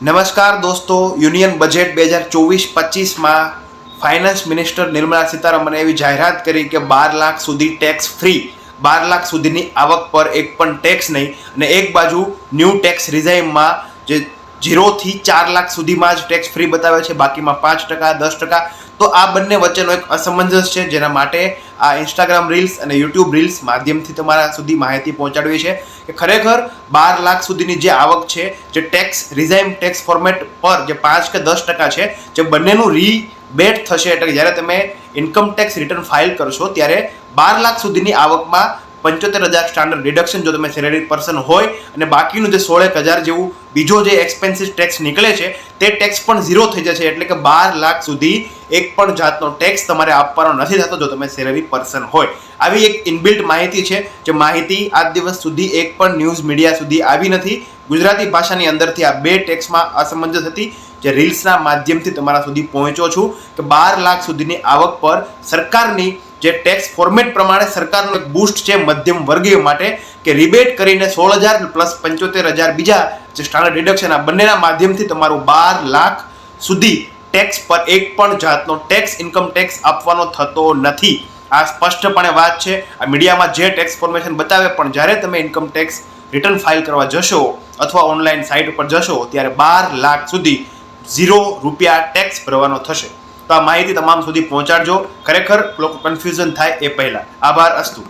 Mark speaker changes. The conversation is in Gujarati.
Speaker 1: નમસ્કાર દોસ્તો, યુનિયન બજેટ બે હજાર ચોવીસ પચીસમાં ફાઇનાન્સ મિનિસ્ટર નિર્મલા સીતારમણે એવી જાહેરાત કરી કે બાર લાખ સુધી ટેક્સ ફ્રી બાર લાખ સુધીની આવક પર એક પણ ટેક્સ નહીં અને એક બાજુ ન્યૂ ટેક્સ રિઝાઇમમાં જે ઝીરોથી ચાર લાખ સુધીમાં જ ટેક્સ ફ્રી બતાવે છે, બાકીમાં પાંચ ટકા, દસ ટકા તો આ બંને વચ્ચેનો એક અસમંજસ છે, જેના માટે આ ઇન્સ્ટાગ્રામ રીલ્સ અને યુટ્યુબ રીલ્સ માધ્યમથી તમારા સુધી માહિતી પહોંચાડવી છે કે ખરેખર બાર લાખ સુધીની જે આવક છે, જે ટેક્સ રિઝાઇમ ટેક્સ ફોર્મેટ પર જે પાંચ કે દસ ટકા છે, જે બંનેનું રીબેટ થશે, એટલે જ્યારે તમે ઇન્કમ ટેક્સ રિટર્ન ફાઇલ કરશો, ત્યારે બાર લાખ સુધીની આવકમાં પંચોતેર હજાર સ્ટાન્ડર્ડ ડિડક્શન જો તમે સેલેરી પર્સન હોય અને બાકીનું જે સોળેક હજાર જેવું બીજો જે એક્સપેન્સિવ ટેક્સ નીકળે છે, તે ટેક્સ પણ ઝીરો થઈ જશે. એટલે કે બાર લાખ સુધી એક પણ જાતનો ટેક્સ તમારે આપવાનો નથી થતો જો તમે સેલેરી પર્સન હોય. આવી એક ઇનબિલ્ટ માહિતી છે જે માહિતી આજ દિવસ સુધી એક પણ ન્યૂઝ મીડિયા સુધી આવી નથી. ગુજરાતી ભાષાની અંદરથી આ બે ટેક્સમાં અસમંજસ હતી, જે રીલ્સના માધ્યમથી તમારા સુધી પહોંચ્યો છું કે બાર લાખ સુધીની આવક પર સરકારની જે ટેક્સ ફોર્મેટ પ્રમાણે સરકારનો એક બૂસ્ટ છે મધ્યમ વર્ગીય માટે કે રિબેટ કરીને સોળ હજાર પ્લસ પંચોતેર હજાર બીજા જે સ્ટાન્ડર્ડ ડિડક્શન આ બંનેના માધ્યમથી તમારું બાર લાખ સુધી ટેક્સ પર એક પણ જાતનો ટેક્સ ઇન્કમ ટેક્સ આપવાનો થતો નથી. આ સ્પષ્ટપણે વાત છે. આ મીડિયામાં જે ટેક્સ ફોર્મેશન બતાવે પણ જ્યારે તમે ઇન્કમ ટેક્સ રિટર્ન ફાઇલ કરવા જશો અથવા ઓનલાઈન સાઇટ ઉપર જશો ત્યારે બાર લાખ સુધી ઝીરો રૂપિયા ટેક્સ ભરવાનો થશે. તો આ માહિતી તમામ સુધી પહોંચાડજો. ખરેખર લોકો કન્ફ્યુઝન થાય એ પહેલા. આભાર અસ્તુ.